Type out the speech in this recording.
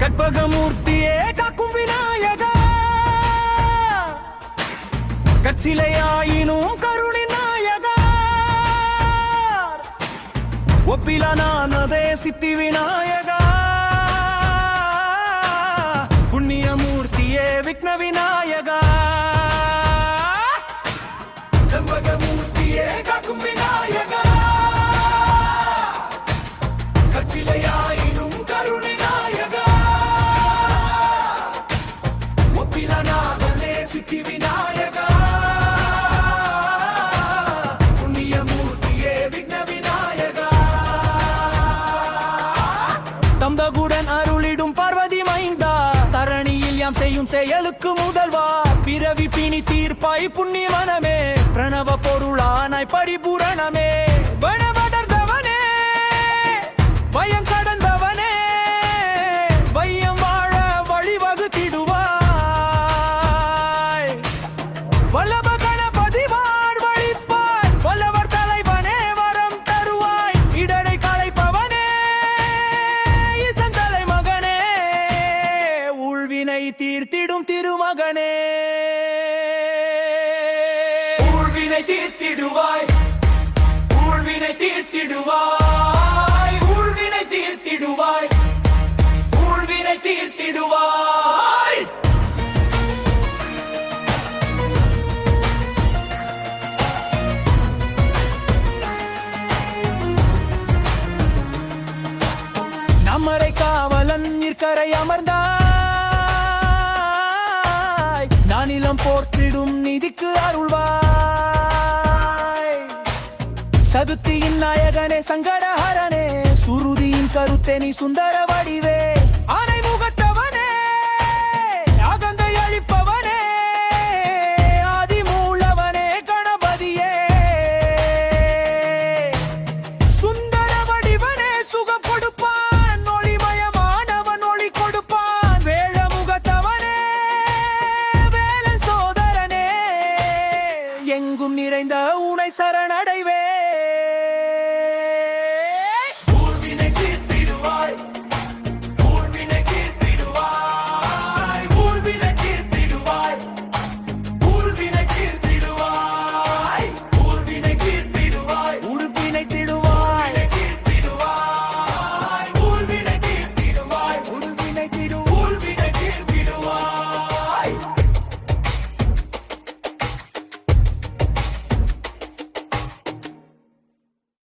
கற்பகமூர்த்தியே காக்கும் விநாயகா கற்சிலையாயினும் கருணி நாயகா ஒப்பிலானதே சித்தி விநாயகா தந்தகுடன் அருளிடும் பார்வதி மைந்தா. தரணியில் யாம் செய்யும் செயலுக்கு முதல்வா. பிறவி பிணி தீர்ப்பாய் புண்ணியவனமே பிரணவ பொருளானாய் பரிபூரணமே. வனவடர்ந்தவனே தீர்த்திடும் திருமகனே. ஊழ்வினை தீர்த்திடுவாய். ஊழ்வினை தீர்த்திடுவாய். ஊழ்வினை தீர்த்திடுவாய். ஊழ்வினை தீர்த்திடுவாய். நம்மரை காவலன் நிற்கரை அமர்ந்தாய் நானிலம் போற்றிடும் நிதிக்கு அருள்வாய். சதுர்த்தியின் நாயகனே சங்கடஹரனே சுருதியின் கருத்தே நீ சுந்தர வடிவே. Mirandão